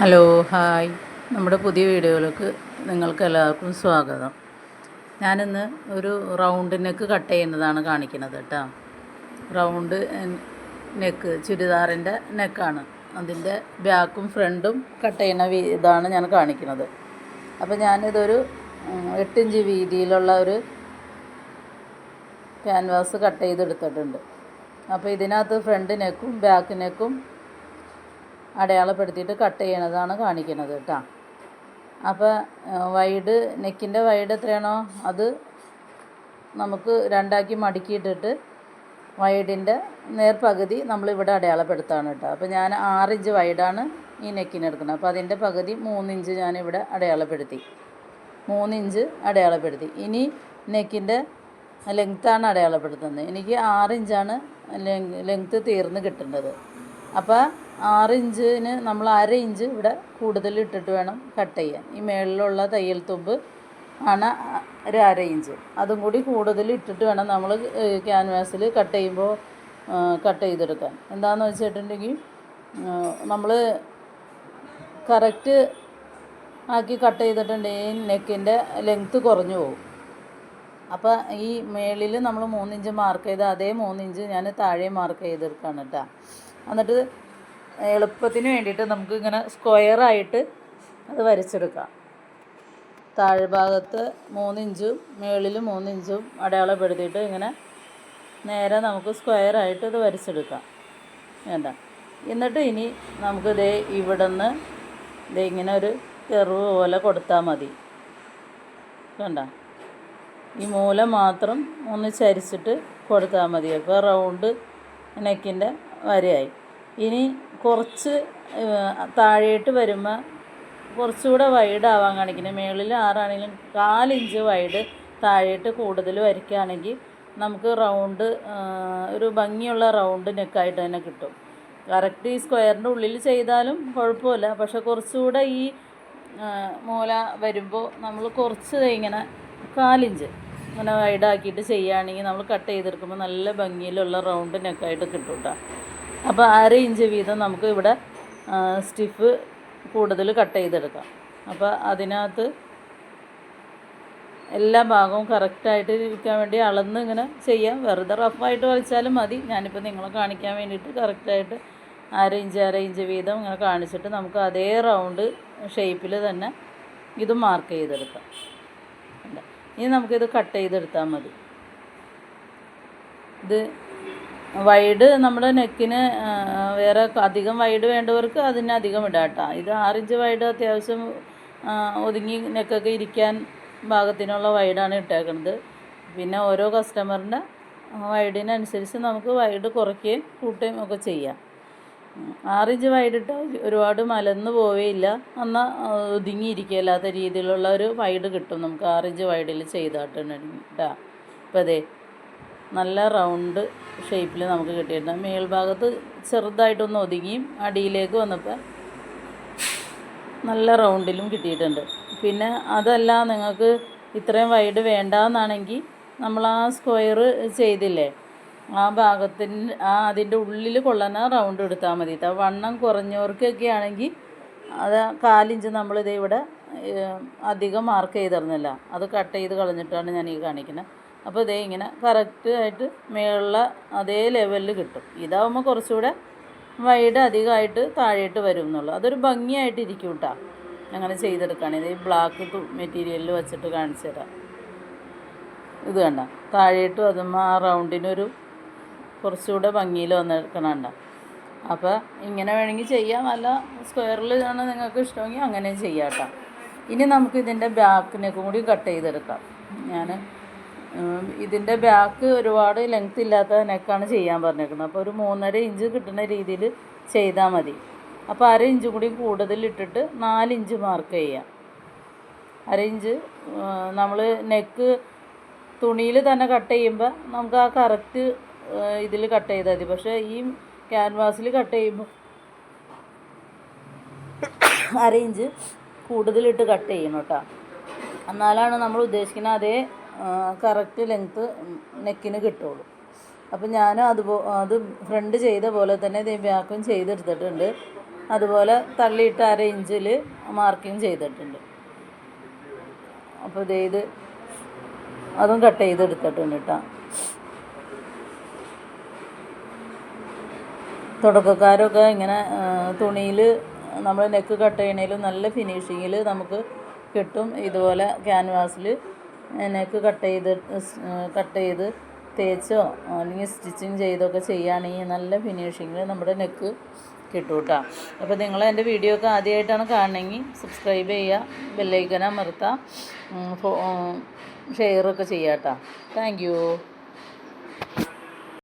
Hello hi. നമ്മുടെ പുതിയ വീഡിയോയിലേക്ക് നിങ്ങൾക്ക് എല്ലാവർക്കും സ്വാഗതം. ഞാനിന്ന് ഒരു റൗണ്ട് നെക്ക് കട്ട് ചെയ്യുന്നതാണ് കാണിക്കുന്നത് കേട്ടോ. റൗണ്ട് നെക്ക് ചുരിദാറിന്റെ നെക്കാണ്. അതിന്റെ ബാക്കും ഫ്രണ്ടും കട്ട് ചെയ്യുന്ന ഇതാണ് ഞാൻ കാണിക്കുന്നത്. അപ്പോൾ ഞാനിതൊരു എട്ടിഞ്ച് വീതിയിലുള്ള ഒരു ക്യാൻവാസ് കട്ട് ചെയ്തെടുത്തിട്ടുണ്ട്. അപ്പോൾ ഇതിനകത്ത് ഫ്രണ്ട് നെക്കും ബാക്ക് നെക്കും അടയാളപ്പെടുത്തിയിട്ട് കട്ട് ചെയ്യണതാണ് കാണിക്കുന്നത് കേട്ടോ. അപ്പോൾ വൈഡ് നെക്കിന്റെ വൈഡ് എത്രയാണോ അത് നമുക്ക് രണ്ടാക്കി മടക്കിയിട്ടിട്ട് വൈഡിന്റെ നേർപകുതി നമ്മളിവിടെ അടയാളപ്പെടുത്താണ് കേട്ടോ. അപ്പോൾ ഞാൻ ആറിഞ്ച് വൈഡാണ് ഈ നെക്കിന് എടുക്കുന്നത്. അപ്പോൾ അതിന്റെ പകുതി മൂന്നിഞ്ച് ഞാനിവിടെ അടയാളപ്പെടുത്തി. മൂന്നിഞ്ച് അടയാളപ്പെടുത്തി. ഇനി നെക്കിന്റെ ലെങ്ത്താണ് അടയാളപ്പെടുത്തുന്നത്. എനിക്ക് ആറിഞ്ചാണ് ലെങ്ത്ത് തീർന്ന് കിട്ടേണ്ടത്. അപ്പോൾ ആറ് ഇഞ്ചിന് നമ്മൾ അര ഇഞ്ച് ഇവിടെ കൂടുതൽ ഇട്ടിട്ട് വേണം കട്ട് ചെയ്യാൻ. ഈ മേളിലുള്ള തയ്യൽ തുമ്പ് ആണ് ഒരു അര ഇഞ്ച്. അതും കൂടി കൂടുതൽ ഇട്ടിട്ട് വേണം നമ്മൾ ക്യാൻവാസിൽ കട്ട് ചെയ്യുമ്പോൾ കട്ട് ചെയ്തെടുക്കാൻ. എന്താണെന്ന് വെച്ചിട്ടുണ്ടെങ്കിൽ നമ്മൾ കറക്റ്റ് ആക്കി കട്ട് ചെയ്തിട്ടുണ്ടെങ്കിൽ നെക്കിന്റെ ലെങ്ത്ത് കുറഞ്ഞു പോകും. അപ്പോൾ ഈ മേളിൽ നമ്മൾ മൂന്നിഞ്ച് മാർക്ക് ചെയ്ത് അതേ മൂന്നിഞ്ച് ഞാൻ താഴെ മാർക്ക് ചെയ്തെടുക്കുകയാണ് കേട്ടോ എന്നിട്ട് എളുപ്പത്തിന് വേണ്ടിയിട്ട് നമുക്ക് ഇങ്ങനെ സ്ക്വയറായിട്ട് അത് വരച്ചെടുക്കാം. താഴ്ഭാഗത്ത് മൂന്നിഞ്ചും മുകളിൽ മൂന്നിഞ്ചും അടയാളപ്പെടുത്തിയിട്ട് ഇങ്ങനെ നേരെ നമുക്ക് സ്ക്വയറായിട്ട് ഇത് വരച്ചെടുക്കാം. വേണ്ട. എന്നിട്ട് ഇനി നമുക്ക് ഇതേ ഇവിടെ നിന്ന് ദേ ഇങ്ങനെ ഒരു കെറിവ് പോലെ കൊടുത്താൽ മതി. കണ്ട? ഈ മൂല മാത്രം ഒന്ന് ചരിച്ചിട്ട് കൊടുത്താൽ മതി. അപ്പോൾ റൗണ്ട് നെക്കിന്റെ വരയായി. ഇനി കുറച്ച് താഴേട്ട് വരുമ്പോൾ കുറച്ചുകൂടെ വൈഡ് ആവാൻ കാണിക്കുന്നത് മേളിൽ ആറാണെങ്കിലും കാലിഞ്ച് വൈഡ് താഴേട്ട് കൂടുതൽ വരയ്ക്കുകയാണെങ്കിൽ നമുക്ക് റൗണ്ട് ഒരു ഭംഗിയുള്ള റൗണ്ട് നെക്കായിട്ട് തന്നെ കിട്ടും. കറക്റ്റ് ഈ സ്ക്വയറിന്റെ ഉള്ളിൽ ചെയ്താലും കുഴപ്പമില്ല. പക്ഷെ കുറച്ചുകൂടെ ഈ മൂല വരുമ്പോൾ നമ്മൾ കുറച്ച് ഇങ്ങനെ കാലിഞ്ച് ഇങ്ങനെ വൈഡാക്കിയിട്ട് ചെയ്യുകയാണെങ്കിൽ നമ്മൾ കട്ട് ചെയ്തെടുക്കുമ്പോൾ നല്ല ഭംഗിയിലുള്ള റൗണ്ട് നെക്കായിട്ട് കിട്ടും കേട്ടോ അപ്പോൾ അര ഇഞ്ച് വീതം നമുക്ക് ഇവിടെ സ്റ്റിഫ് കൂടുതൽ കട്ട് ചെയ്തെടുക്കാം. അപ്പോൾ അതിനകത്ത് എല്ലാ ഭാഗവും കറക്റ്റായിട്ട് ഇരിക്കാൻ വേണ്ടി അളന്ന് ഇങ്ങനെ ചെയ്യാം. വെറുതെ റഫായിട്ട് വരച്ചാലും മതി. ഞാനിപ്പോൾ നിങ്ങളെ കാണിക്കാൻ വേണ്ടിയിട്ട് കറക്റ്റായിട്ട് അര ഇഞ്ച് അര ഇഞ്ച് വീതം ഇങ്ങനെ കാണിച്ചിട്ട് നമുക്ക് അതേ റൗണ്ട് ഷേപ്പിൽ തന്നെ ഇത് മാർക്ക് ചെയ്തെടുക്കാം. ഇനി നമുക്കിത് കട്ട് ചെയ്തെടുത്താൽ മതി. ഇത് വൈഡ് നമ്മുടെ നെക്കിന് വേറെ അധികം വൈഡ് വേണ്ടവർക്ക് അതിന് അധികം ഇടാം കേട്ടോ. ഇത് ആറിഞ്ച് വൈഡ് അത്യാവശ്യം ഒതുങ്ങി നെക്കൊക്കെ ഇരിക്കാൻ ഭാഗത്തിനുള്ള വൈഡാണ് ഇട്ടേക്കുന്നത് പിന്നെ ഓരോ കസ്റ്റമറിന്റെ വൈഡിനനുസരിച്ച് നമുക്ക് വൈഡ് കുറയ്ക്കുകയും കൂട്ടുകയും ഒക്കെ ചെയ്യാം. ആറിഞ്ച് വൈഡിട്ടാൽ ഒരുപാട് മലന്ന് പോവേയില്ല. എന്നാൽ ഒതുങ്ങിയിരിക്കില്ലാത്ത രീതിയിലുള്ള ഒരു വൈഡ് കിട്ടും നമുക്ക് ആറിഞ്ച് വൈഡിൽ ചെയ്താട്ടുണ്ടെങ്കിൽ അപ്പോൾ അതെ നല്ല റൗണ്ട് ഷേപ്പിൽ നമുക്ക് കിട്ടിയിട്ടുണ്ട്. മേൽഭാഗത്ത് ചെറുതായിട്ടൊന്ന് ഒതുങ്ങിയും അടിയിലേക്ക് വന്നപ്പോൾ നല്ല റൗണ്ടിലും കിട്ടിയിട്ടുണ്ട്. പിന്നെ അതല്ല നിങ്ങൾക്ക് ഇത്രയും വൈഡ് വേണ്ടാന്നാണെങ്കിൽ നമ്മൾ ആ സ്ക്വയർ ചെയ്തില്ലേ ആ ഭാഗത്തിന് ആ അതിന്റെ ഉള്ളിൽ കൊള്ളുന്ന റൗണ്ട് എടുത്താൽ മതി. വണ്ണം കുറഞ്ഞവർക്കൊക്കെ ആണെങ്കിൽ അത് കാലിഞ്ച് നമ്മളിത് ഇവിടെ അധികം മാർക്ക് ചെയ്തിരുന്നില്ല. അത് കട്ട് ചെയ്ത് കളഞ്ഞിട്ടാണ് ഞാൻ ഈ കാണിക്കുന്നത് അപ്പോൾ ഇതേ ഇങ്ങനെ കറക്റ്റ് ആയിട്ട് മേളിലുള്ള അതേ ലെവലിൽ കിട്ടും. ഇതാവുമ്പോൾ കുറച്ചുകൂടെ വൈഡ് അധികമായിട്ട് താഴേട്ട് വരും എന്നുള്ളൂ. അതൊരു ഭംഗിയായിട്ട് ഇരിക്കും കേട്ടോ അങ്ങനെ ചെയ്തെടുക്കുകയാണെങ്കിൽ ഈ ബ്ലാക്ക് മെറ്റീരിയലിൽ വെച്ചിട്ട് കാണിച്ചു തരാം. ഇത് കണ്ട. താഴേട്ടും അതും ആ റൗണ്ടിനൊരു കുറച്ചുകൂടെ ഭംഗിയിൽ വന്നെടുക്കണണ്ട അപ്പോൾ ഇങ്ങനെ വേണമെങ്കിൽ ചെയ്യാം. അല്ല സ്ക്വയറിൽ ആണ് നിങ്ങൾക്ക് ഇഷ്ടമെങ്കിൽ അങ്ങനെ ചെയ്യാം കേട്ടോ ഇനി നമുക്ക് ഇതിന്റെ ബാക്കിനൊക്കെ കൂടി കട്ട് ചെയ്തെടുക്കാം. ഞാൻ ഇതിന്റെ ബാക്ക് ഒരുപാട് ലെങ്ത് ഇല്ലാത്ത നെക്കാണ് ചെയ്യാൻ പറഞ്ഞേക്കുന്നത് അപ്പോൾ ഒരു മൂന്നര ഇഞ്ച് കിട്ടുന്ന രീതിയിൽ ചെയ്താൽ മതി. അപ്പോൾ അര ഇഞ്ച് കൂടി കൂടുതൽ ഇട്ടിട്ട് നാല് ഇഞ്ച് മാർക്ക് ചെയ്യാം. അര ഇഞ്ച് നമ്മൾ നെക്ക് തുണിയിൽ തന്നെ കട്ട് ചെയ്യുമ്പോൾ നമുക്ക് ആ കറക്റ്റ് ഇതിൽ കട്ട് ചെയ്താൽ മതി. പക്ഷേ ഈ ക്യാൻവാസിൽ കട്ട് ചെയ്യുമ്പോൾ അര ഇഞ്ച് കൂടുതലിട്ട് കട്ട് ചെയ്യണം കേട്ടോ എന്നാലാണ് നമ്മൾ ഉദ്ദേശിക്കുന്ന അതേ കറക്റ്റ് ലെങ്ത്ത് നെക്കിന് കിട്ടുള്ളൂ. അപ്പം ഞാനും അതുപോ അത് ഫ്രണ്ട് ചെയ്ത പോലെ തന്നെ ഇത് ബാക്കും ചെയ്തെടുത്തിട്ടുണ്ട്. അതുപോലെ തള്ളിയിട്ട് അര ഇഞ്ചിൽ മാർക്കിങ് ചെയ്തിട്ടുണ്ട്. അപ്പോൾ ഇതേത് ഇത് അതും കട്ട് ചെയ്തെടുത്തിട്ടുണ്ട് കേട്ടോ തുടക്കക്കാരൊക്കെ ഇങ്ങനെ തുണിയിൽ നമ്മൾ നെക്ക് കട്ട് ചെയ്യണേലും നല്ല ഫിനിഷിങ്ങിൽ നമുക്ക് കിട്ടും. ഇതുപോലെ ക്യാൻവാസിൽ നെക്ക് കട്ട് ചെയ്ത് കട്ട് ചെയ്ത് തേച്ചോ അല്ലെങ്കിൽ സ്റ്റിച്ചിങ് ചെയ്തൊക്കെ ചെയ്യുകയാണെങ്കിൽ നല്ല ഫിനിഷിങ് നമ്മുടെ നെക്ക് കിട്ടും കേട്ടോ. അപ്പോൾ നിങ്ങൾ എന്റെ വീഡിയോ ഒക്കെ ആദ്യമായിട്ടാണ് കാണണമെങ്കിൽ സബ്സ്ക്രൈബ് ചെയ്യുക ബെല്ലൈക്കൻ അമർത്താം ഷെയറൊക്കെ ചെയ്യാം കേട്ടോ. താങ്ക്